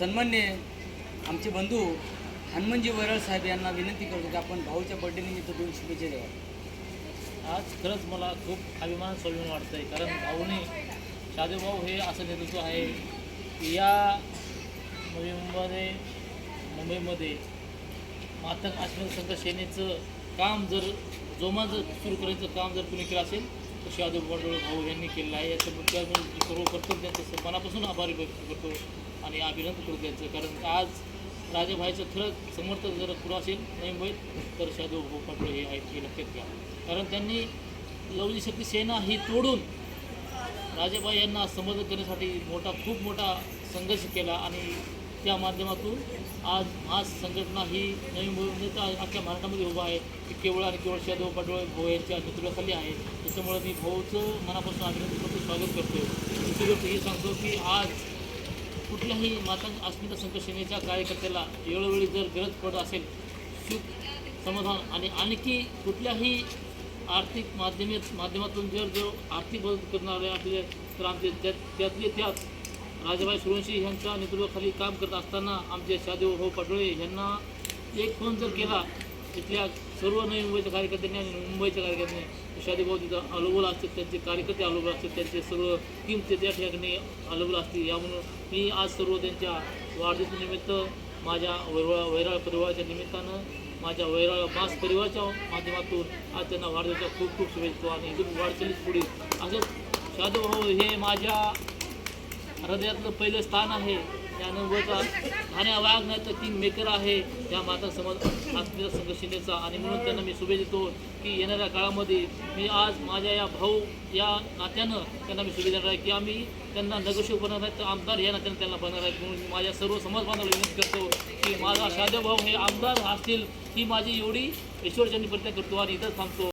सन्मान्य आमचे बंधू हनुमानजी वैराळ साहेब यांना विनंती करतो की आपण भाऊच्या बर्थडेनिमित्त दोन शुभेच्छा द्यावा आज खरंच मला खूप अभिमान स्वाभिमान वाटतं आहे कारण भाऊने शादेभाऊ हे असं नेतृत्व आहे या मुंबईमध्ये मुंबईमध्ये मातंग आश्रम संघ सेनेचं काम जर जोमात जर सुरू करायचं काम जर कुणी केलं असेल शादू शादेव भाऊ यांनी केलेलं आहे. याच्याबद्दल मी सर्व करतो त्यांचं मनापासून आभारी व्यक्त करतो आणि अभिनंदन करतो त्यांचं. कारण आज राजाभाईचं खरंच समर्थक जर पुढं असेल नाही मुंबईत तर शादू भाऊ पाटोळे हे आहेत हे लक्षात घ्या. कारण त्यांनी लवली शक्ती सेना ही तोडून राजेबाई यांना समर्थन करण्यासाठी मोठा खूप मोठा संघर्ष केला आणि त्या माध्यमातून आज आज संघटना ही नवी मुंबई तर अख्ख्या महाराष्ट्रामध्ये उभा आहे. ती केवळ आणि केवळ शादेव पाटोळे भाऊ यांच्या नेतृत्वाखाली आहे. त्याच्यामुळे मी भाऊचं मनापासून अभिनंदन करतो स्वागत करतो दुसरी गोष्ट ही सांगतो की आज कुठल्याही माता अस्मिता संघ सेनेच्या कार्यकर्त्याला वेळोवेळी जर गरज पडत असेल सुख समाधान आणि आणखी कुठल्याही आर्थिक माध्यमे माध्यमातून जर जो आर्थिक मदत करणारे असले तर आमचे त्यात त्यातले त्यात राजाबाई सुरवंशी यांच्या नेतृत्वाखाली काम करत असताना आमचे शादेव भाऊ पाटोळे यांना एक फोन जर केला इथल्या सर्व नवी मुंबईच्या कार्यकर्त्यांनी आणि मुंबईच्या कार्यकर्त्यांनी शादेभाऊ तिथं अलोबल असतात त्यांचे कार्यकर्ते अलोबल असतात त्यांचे सर्व टीम ते त्या ठिकाणी अलोबल असतील. यामुळं मी आज सर्व त्यांच्या वाढदिवसानिमित्त माझ्या वैरा वैराळ परिवाराच्या निमित्तानं माझ्या वैराळ मास परिवाराच्या माध्यमातून आज त्यांना वाढदिवसाच्या खूप खूप शुभेच्छा आणि इथून वाढचालीच पुढे असंच शादेभाऊ हे माझ्या हृदयातलं पहिलं स्थान आहे. त्यानंतरचा ठाण्या वाघ नाही तर मेकर आहे. या माता समाज आत्मीय संघर्षिनेचा आणि म्हणून त्यांना मी शुभेच्छा देतो की येणाऱ्या काळामध्ये मी आज माझ्या या भाऊ या नात्यानं त्यांना मी शुभेच्छा देणार आहे की आम्ही त्यांना नगोशिक बनणार आहे तर आमदार या नात्यानं त्यांना बनणार आहेत. म्हणून माझ्या सर्व समाज बांधवाला विनंती करतो की माझा शादेव भाऊ हे आमदार असतील ही माझी एवढी ईश्वरचंदी प्रतिज्ञा करतो आणि इथंच थांबतो.